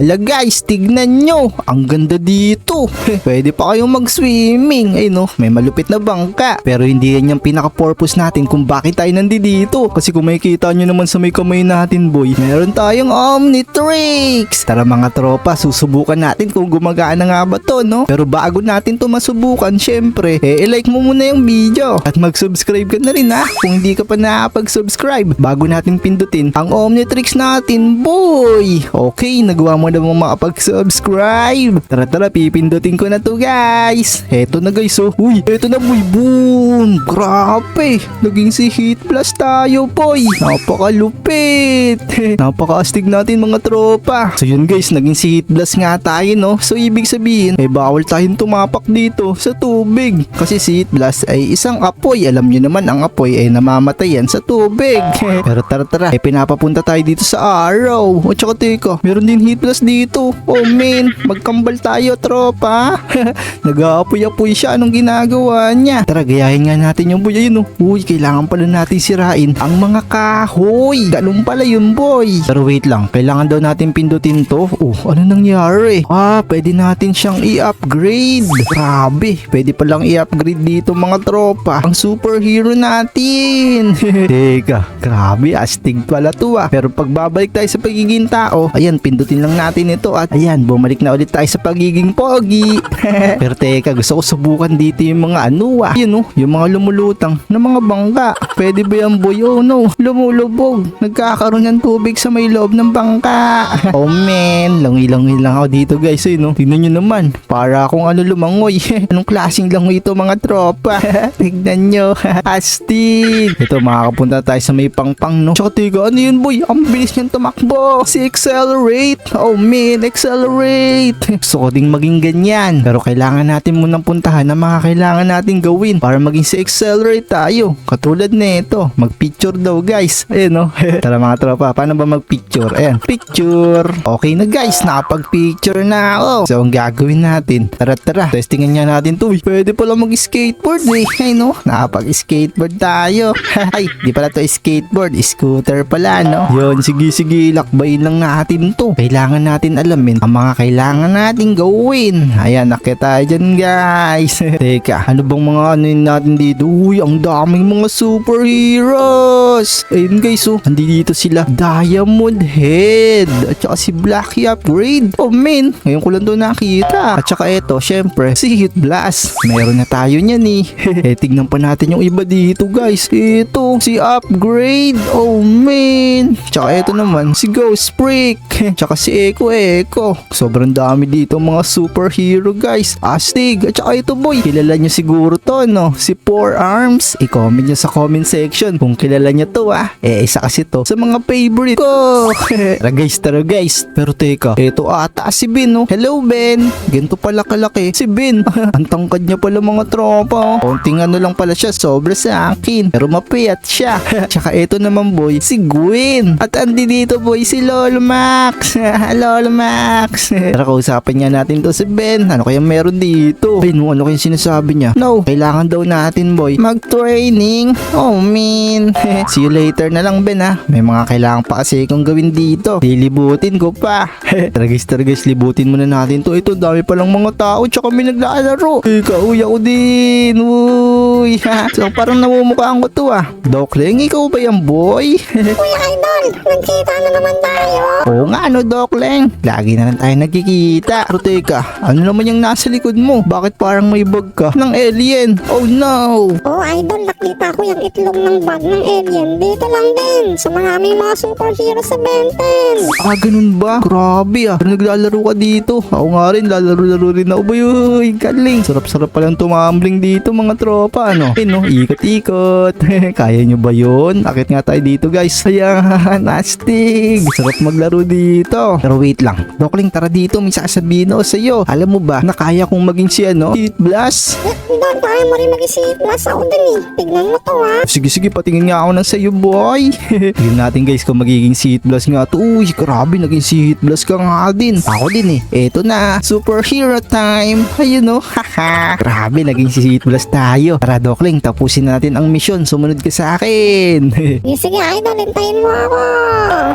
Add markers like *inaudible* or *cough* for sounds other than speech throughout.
Ala guys, tignan nyo. Ang ganda dito. *laughs* Pwede pa kayong mag-swimming. Ay no, may malupit na bangka. Pero hindi yan yung pinaka-purpose natin kung bakit tayo nandito. Kasi kung makikita nyo naman sa may kamay natin boy, meron tayong Omnitrix. Tara mga tropa, susubukan natin kung gumagana nga ba to, no? Pero bago natin to masubukan, syempre, eh, like mo muna yung video. At mag-subscribe ka na rin ha, kung hindi ka pa nakapag-subscribe. Bago natin pindutin ang Omnitrix natin, boy. Okay, nagawa mo na mo makapag-subscribe. Tara tara, pipindutin ko na to guys. Eto na guys, oh. Uy, eto na boy, boom. Grabe, naging si Heat Plus tayo, boy. Napakalupit. *laughs* Napakaastig natin mga tropa. So yun guys, naging si Heat Plus nga tayo, no? So ibig sabihin, eh bawal tayong tumapak dito sa tubig. Kasi si Heat Plus ay isang apoy. Alam nyo naman, ang apoy ay namamatay yan sa tubig. *laughs* Pero tara tara, eh pinapapunta tayo dito sa araw. O tsaka teka, meron din Heat Plus dito. Oh man, magkambal tayo tropa. *laughs* Nag-aapoy-apoy siya. Anong ginagawa niya? Tara, gayahin nga natin yung boy. Ayun oh. Uy, kailangan pala natin sirain ang mga kahoy. Ganun pala yun boy. Pero wait lang, kailangan daw natin pindutin to. Oh, ano nangyari? Ah, pwede natin siyang i-upgrade. Grabe, pwede palang i-upgrade dito mga tropa. Ang superhero natin. *laughs* Teka, grabe, astig pala to ah. Pero pagbabalik tayo sa pagiging tao, ayan, pindutin lang natin ito at ayan, bumalik na ulit tayo sa pagiging pogi. *laughs* Pero teka, gusto ko subukan dito yung mga ano ah. Yun oh, yung mga lumulutang na mga bangka. Pwede ba yan boy? Oh no, lumulubog. Nagkakaroon ng tubig sa may loob ng bangka. *laughs* oh man, langi-langi lang ako dito guys. Eh, no? Tingnan nyo naman, para akong ano lumangoy. *laughs* Anong klaseng langoy ito mga tropa? Tignan nyo, astig. Ito, makakapunta tayo sa may pangpang no. Tsaka tiga, ano yun boy? Ang bilis niyang tumakbo. Si accelerate. Oh man, accelerate. Gusto ko ding maging ganyan. Pero kailangan natin munang puntahan na mga kailangan natin gawin para maging si accelerate tayo. Katulad nito, magpicture daw guys. Ayan no. *laughs* Tara mga tropa, paano ba magpicture? Ayan, picture. Okay na guys, nakapag-picture na ako. So ang gagawin natin, tara tara, testingan nga natin to. Pwede pala mag-skateboard eh. Ay no, nakapag-skateboard tayo. *laughs* Ay, di pala to skateboard, scooter pala no. Yun, sige sige, lakbayin lang natin to. Kailangan natin alamin ang mga kailangan natin gawin. Ayan, nakita dyan guys. *laughs* Teka, ano bang mga ano natin dito? Uy, ang daming mga superheroes. Ayun guys, oh, andi dito sila. Diamond Head. At saka si Blackie Upgrade. Oh man, ngayon ko lang doon nakita. At saka eto, syempre, si Hit Blast. Meron na tayo niyan eh. *laughs* eh, tignan pa natin yung iba dito guys. Ito, si Upgrade. Oh man. Tsaka eto naman, si Ghost Freak. *laughs* Tsaka si Echo Echo. Sobrang dami dito mga superhero guys. Astig. At saka ito boy, kilala nyo siguro to no? Si Four Arms. I-comment nyo sa comment section kung kilala nyo to ah. Eh, isa kasi to sa mga favorite ko. *laughs* tara guys, tara guys. Pero teka, ito ata si Ben no? Hello Ben. Ganito pala kalaki. Si Ben. *laughs* Ang tangkad niya pala mga tropa. oh. Konting ano lang pala siya, sobra sa akin. Pero mapiyat siya. *laughs* Tsaka ito naman boy, si Gwen. At andi dito boy, si Lolo Max. Lolo Max. *laughs* Tara kausapin niya natin to si Ben. Ano kaya meron dito? Ben, ano kaya sinasabi niya? No, kailangan daw natin boy mag-training. Oh man. *laughs* See you later na lang Ben ha. May mga kailangan pa kasi kong gawin dito. Lilibutin ko pa. *laughs* tara guys, tara guys, libutin muna natin to. Ito, dami palang mga tao tsaka may naglalaro. Ika, uy, ako din. Uy. so, parang namumukhaan ko to ah. Dokling, ikaw ba yan boy? Kuya Idol, nagkita na naman tayo. Oo nga, ano, Dokling? Lagi na lang tayo nagkikita. Pero teka, ano naman yung nasa likod mo? Bakit parang may bag ka ng alien? Oh no! Oh, Idol, nakita ko yung itlog ng bag ng alien. Dito lang din, sa maraming mga superhero sa Benten. Ah, ganun ba? Grabe ah. Pero naglalaro ka dito. Ako nga rin, lalaro-laro rin ako. Uy, galing. Sarap-sarap palang tumambling dito mga tropa, ano? Eh, no, ikot-ikot. *laughs* Kaya nyo ba yun? Akit nga tayo dito, guys. Ayan, *laughs* astig. Sarap maglaro dito. Pero wait lang. Dokling, tara dito. May sasabihin ako sa'yo. Alam mo ba, na kaya kong maging si ano? Heat Blast? Eh, Idol, kaya mo rin mag-isip. Plus ako din eh. Tignan mo to ha. Sige, sige, patingin nga ako ng sa'yo, boy. *laughs* Tignan natin, guys, kung magiging si Heat Blast nga to. Uy, grabe, naging si Heat Blast ka nga din. Ako din eh. Eto na, superhero time. Ayun no, *laughs* haha. Grabe, naging si Heat Blast tayo. Tara, Dokling, tapusin natin ang misyon. Sumunod ka sa akin. *laughs* Eh, sige, Idol, hintayin mo ako.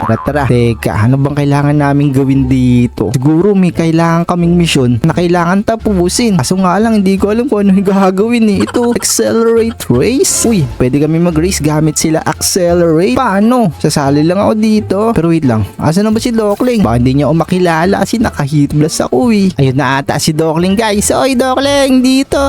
tara, tara. Teka, ano bang kailangan namin gawin dito? Siguro may kailangan kaming misyon na kailangan tapusin. Kaso nga lang, hindi ko alam kung ano yung *laughs* gagawin eh. Ito, accelerate race? Uy, pwede kami mag-race gamit sila accelerate. Paano? Sasali lang ako dito. Pero wait lang, asa na ba si Dokling? Baka hindi niya ako makilala kasi naka-hit blast ako eh. Ayun na ata si Dokling guys. Oy, Dokling, dito!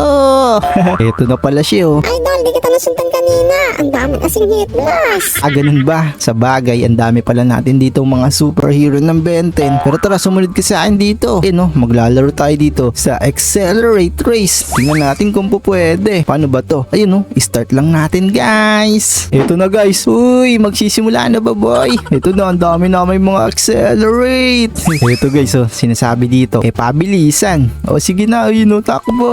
*laughs* Ito na pala siya oh. Idol, di kita nasundan kanina. Ang dami kasing hit blast. Ah, ganun ba? Sa bagay, ang dami pala natin dito mga superhero ng Benten. Pero tara, sumunod ka sa akin dito. Eh no, maglalaro tayo dito sa Accelerate Race. Tingnan natin kung po pwede. Paano ba to? Ayun no, start lang natin guys. Ito na guys. Uy, magsisimula na ba boy? Ito na, ang dami na may mga Accelerate. *laughs* Ito guys, oh, sinasabi dito. Eh, pabilisan. O sige na, ayun no, takbo.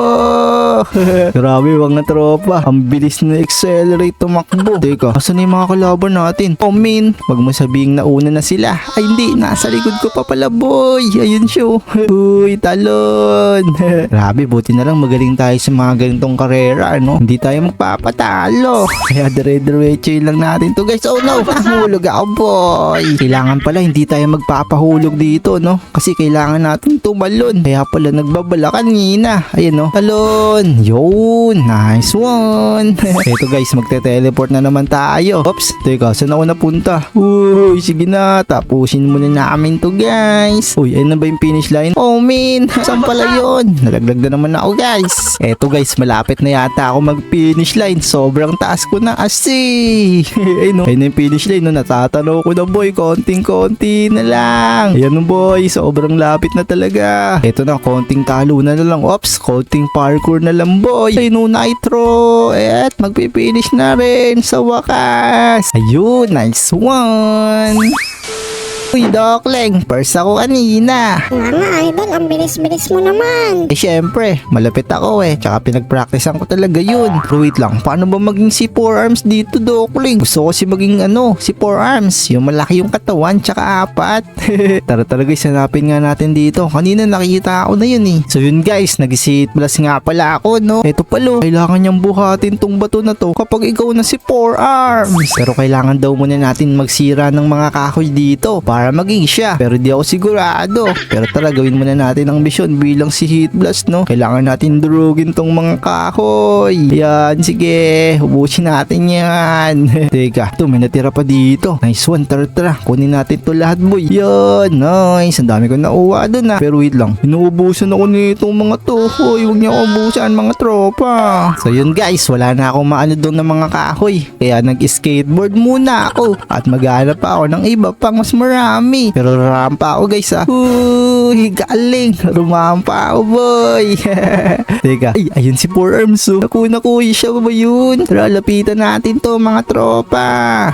*laughs* Grabe mga tropa. Ang bilis na accelerate tumakbo. Teka, asan yung mga kalaban natin? Oh min, wag mo sabihing nauna na sila. Ay hindi, nasa likod ko pa pala boy. Ayun siya. oh. Uy, talon. *laughs* Grabe, buti na lang magaling tayo sa mga ganitong karera, ano? Hindi tayo magpapatalo. Kaya dire-diretso lang natin to guys. Oh no, nahulog ako boy. Kailangan pala hindi tayo magpapahulog dito, no? Kasi kailangan natin tumalon. Kaya pala nagbabala kanina. Ayun, no? Talon. Yun, nice one. *laughs* Eto guys, magte-teleport na naman tayo. Oops, teka, saan ako napunta? Uy, sige na, tapusin muna namin to guys. Uy, ayun na ba yung finish line? Oh man, *laughs* saan pala yun? Nalaglag na naman ako guys. Eto guys, malapit na yata ako mag-finish line. Sobrang taas ko na asi. *laughs* ayun no, ayun na yung finish line. No, natatanaw ko na boy, konting-konti na lang. Ayan no boy, sobrang lapit na talaga. Eto na, konting talunan na lang. Ops, konting parkour na lang boy. Ayun no, nitro. At magpipinish na rin sa wakas. Ayun, nice one. Uy, Dokling, first ako kanina. Nga nga, idol, ang bilis-bilis mo naman. Eh syempre, malapit ako eh. Tsaka pinagpracticean ko talaga yun. Pero wait lang, paano ba maging si Four Arms dito, Dokling? Gusto ko si maging ano, si Four Arms. Yung malaki yung katawan, tsaka apat. *laughs* tara tara guys, hanapin nga natin dito. Kanina nakikita ako na yun eh. So yun guys, nag-seat blast nga pala ako, no? Eto pala, kailangan niyang buhatin tong bato na to kapag ikaw na si Four Arms. Pero kailangan daw muna natin magsira ng mga kahoy dito para maging siya. Pero di ako sigurado. Pero tara, gawin muna natin ang mission bilang si Heat Blast, no? Kailangan natin durugin tong mga kahoy. Yan, sige. Ubusin natin yan. *laughs* Teka, ito, may natira pa dito. Nice one, tara, tara. Kunin natin to lahat, boy. Yan, nice. Ang dami ko nauwa doon, ah. Pero wait lang. Inuubusan ako nitong mga to. Hoy, huwag niyo ubusan, mga tropa. So yun guys, wala na akong maano doon ng mga kahoy. Kaya nag-skateboard muna ako. At maghanap pa ako ng iba pang mas marami. Pero rampa ako guys ah. Uy, galing. Rumampa ako boy. *laughs* Teka, ay, ayun si Four Arms oh. Naku, naku, siya ba yun? Tara, lapitan natin to mga tropa.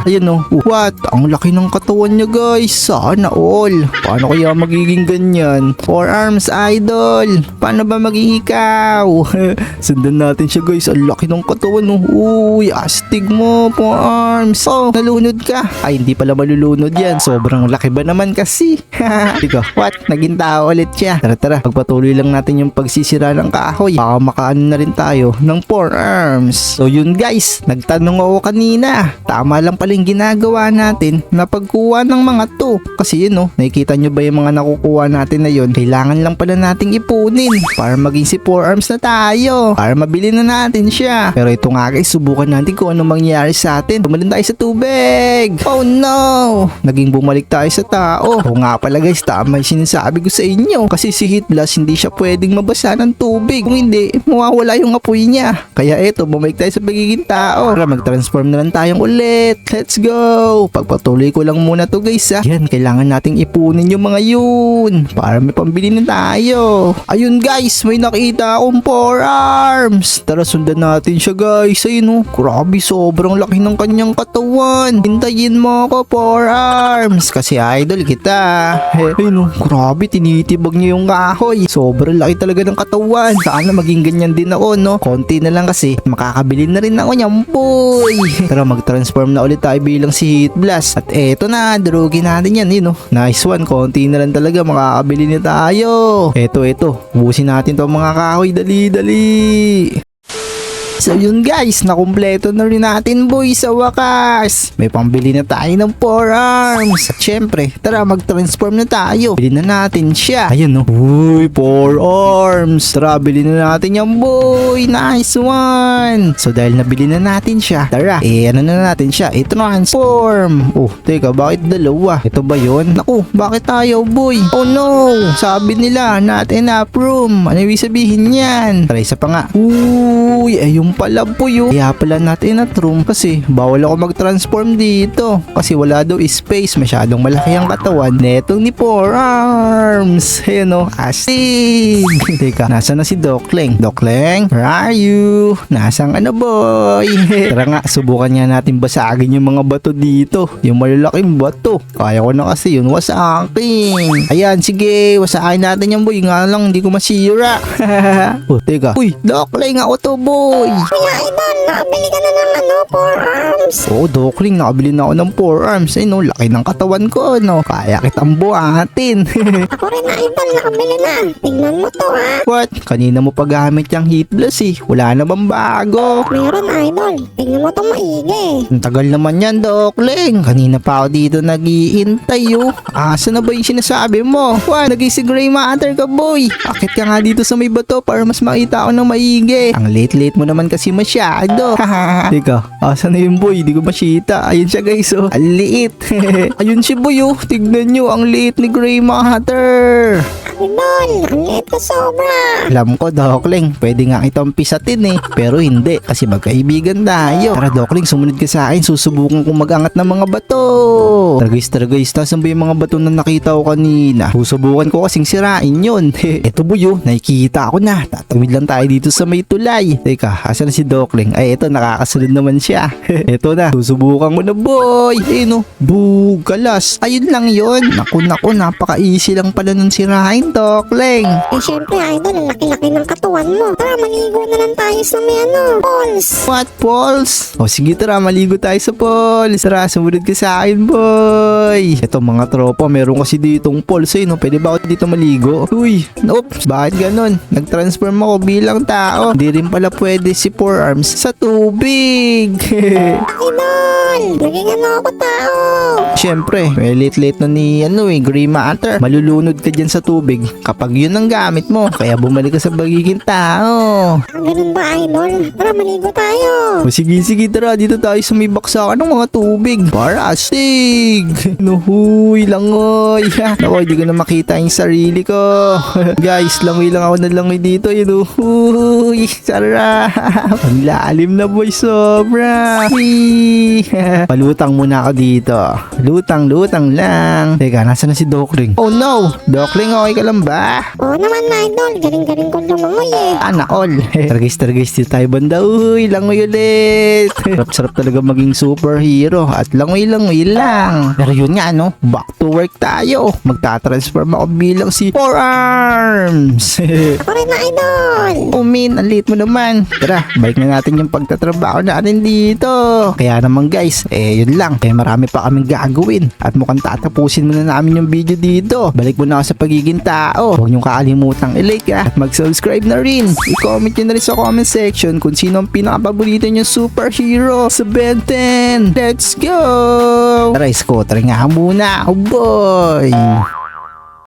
Ayun oh. What? Ang laki ng katawan niya guys. Sana all. Paano kaya magiging ganyan? Four Arms Idol. Paano ba maging ikaw? *laughs* Sundan natin siya guys. Ang laki ng katawan oh. Uy, astig mo, Four Arms. Oh, nalunod ka. Ay, hindi pala malulunod yan. Sobrang laki ba naman kasi? *laughs* Tiko, what? Naging tao ulit siya. Tara, tara. Pagpatuloy lang natin yung pagsisira ng kahoy. Baka makaano na rin tayo ng four arms. So yun guys, nagtanong ako kanina. Tama lang pala yung ginagawa natin na pagkuha ng mga to. Kasi yun oh, nakikita nyo ba yung mga nakukuha natin na yun? Kailangan lang pala nating ipunin para maging si four arms na tayo. Para mabili na natin siya. Pero ito nga guys, subukan natin kung ano mangyayari sa atin. Tumalon tayo sa tubig. Oh no! Naging bumalik tayo sa tao. Oo nga pala guys, tama yung sinasabi ko sa inyo. Kasi si Heat Blast hindi siya pwedeng mabasa ng tubig. Kung hindi, mawawala yung apoy niya. Kaya eto, bumalik tayo sa pagiging tao. Tara, mag-transform na lang tayong ulit. Let's go! Pagpatuloy ko lang muna to guys ha. Yan, kailangan nating ipunin yung mga yun. Para may pambili na tayo. Ayun guys, may nakita akong four arms. Tara, sundan natin siya guys. Ayun oh, grabe, sobrang laki ng kanyang katawan. Hintayin mo ako, four arms. Kasi idol kita. Eh, ayun oh, grabe, tinitibag niya yung kahoy. Sobrang laki talaga ng katawan. Sana maging ganyan din ako, no? Konti na lang kasi. Makakabili na rin ako niyan, boy. Tara, mag-transform na ulit tayo bilang si Heat Blast. At eto na, durugin natin yan, yun oh. Nice one, konti na lang talaga. Makakabili na tayo. Eto, eto. Ubusin natin to mga kahoy. Dali, dali. So yun guys, nakumpleto na rin natin boy sa wakas. May pambili na tayo ng forearms. At syempre, tara mag-transform na tayo. Bili na natin siya. Ayun no. Uy, forearms. Tara, bili na natin yan boy. Nice one. So dahil nabili na natin siya, tara, eh ano na natin siya, i-transform. Oh, teka, bakit dalawa? Ito ba yon? Naku, bakit tayo boy? Oh no, sabi nila, not enough room. Ano ibig sabihin yan? Tara, isa pa nga. Uy, ayun pala po yun. Kaya pala not enough room kasi bawal ako mag-transform dito. Kasi wala daw space, masyadong malaki ang katawan. Netong ni forearms. Ayun o, astig. *laughs* Teka, nasa na si Dokleng? Dokleng, where are you? Nasang ano boy? *laughs* Tara nga, subukan nga natin basagin yung mga bato dito. Yung malalaking bato. Kaya ko na kasi yun wasakin. Ayan, sige, wasakin natin yan boy. Nga lang, hindi ko masira. *laughs* oh, teka. Uy, Dokleng ako to boy. Kuya Idol, nakabili ka na ng ano, forearms. Oo, Dokling, nakabili na ako ng forearms. Ay, no, laki ng katawan ko, no. Kaya kitang buhatin. *laughs* Ako rin Idol, nakabili na. Tingnan mo to ha. What? Kanina mo pa gamit yung heat blast eh. Wala namang bago. Meron Idol, tingnan mo to maigi. Ang tagal naman yan, Dokling. Kanina pa ako dito nag-iintay, oh. Asa na ba yung sinasabi mo? What? Naging si Grey Matter ka, boy. Akit ka nga dito sa may bato para mas makita ako ng maigi. Ang late-late mo naman kasi masyado. *laughs* Teka, asa na yung boy? Di ko masyita. Ayun siya, guys, oh. Ang liit. *laughs* Ayun si boy, oh. Tignan nyo, ang liit ni Grey Matter. Idol, ang liit ko sobra. Alam ko, Dokling, pwede nga itong pisatin eh. Pero hindi, kasi magkaibigan tayo. Tara, Dokling, sumunod ka sa akin. Susubukan kong mag-angat ng mga bato. Tara guys, tara guys, tasan ba yung mga bato na nakita ko kanina? Susubukan ko kasing sirain yun. *laughs* Eto buyo, nakikita ko na. Tatawid lang tayo dito sa may tulay. Teka, asan na si Dokling? Ay, eto, nakakasunod naman siya. *laughs* eto na, susubukan ko na boy. Eh no, bugalas. Ayun lang yon. Naku, naku, napaka-easy lang pala nun sirain, Dokling. Eh syempre Idol, ang laki-laki ng katawan mo. Tara, maligo na lang tayo sa may ano, balls. What, Pauls? O sige tara, maligo tayo sa Pauls. Tara, sumunod ka sa akin, boy. Ito mga tropa, meron kasi ditong Pauls eh, no? Pwede ba ako dito maligo? Uy, oops, bakit ganun? Nag-transform ako bilang tao. Hindi rin pala pwede si Forearms sa tubig. Idol, naging ano ako tao. Siyempre, may late-late na ni ano eh, Grey Matter. Malulunod ka dyan sa tubig kapag yun ang gamit mo. Kaya bumalik ka sa pagiging tao. Ah, ganun ba Idol? Tara, maligo tayo. O sige, sige, tara. Dito tayo sa may baksakan ng mga tubig. Para astig. Nuhuy, langoy. *laughs* Ako, hindi ko na makita yung sarili ko. *laughs* Guys, langoy lang ako na langoy dito. Yun, uhuy. Sarap. *laughs* Ang lalim na boy, sobra. *laughs* Palutang muna ako dito. Lutang, lutang lang. Teka, nasa na si Dokling? Oh no! Dokling, okay ka lang ba? Oo naman Idol, galing-galing ko lumangoy eh. Ana all. Targis *laughs* targis dito tayo banda. Uy, langoy ulit. *laughs* Sarap-sarap talaga maging superhero at langoy-langoy lang. Pero yun nga no, back to work tayo. Magta-transform ako bilang si Forearms. Ako rin Idol. oh min, ang liit mo naman. Tara, balik na natin yung pagtatrabaho natin dito. Kaya naman guys, eh yun lang. Eh marami pa kaming gagawin. At mukhang tatapusin muna namin yung video dito. Balik muna ako sa pagiging tao. Huwag niyong kakalimutang i-like ah, at mag-subscribe na rin. I-comment nyo na rin sa comment section kung sino ang pinakapaborito nyo superhero sa Ben 10. Let's go! Tara, scooter nga muna. Oh boy!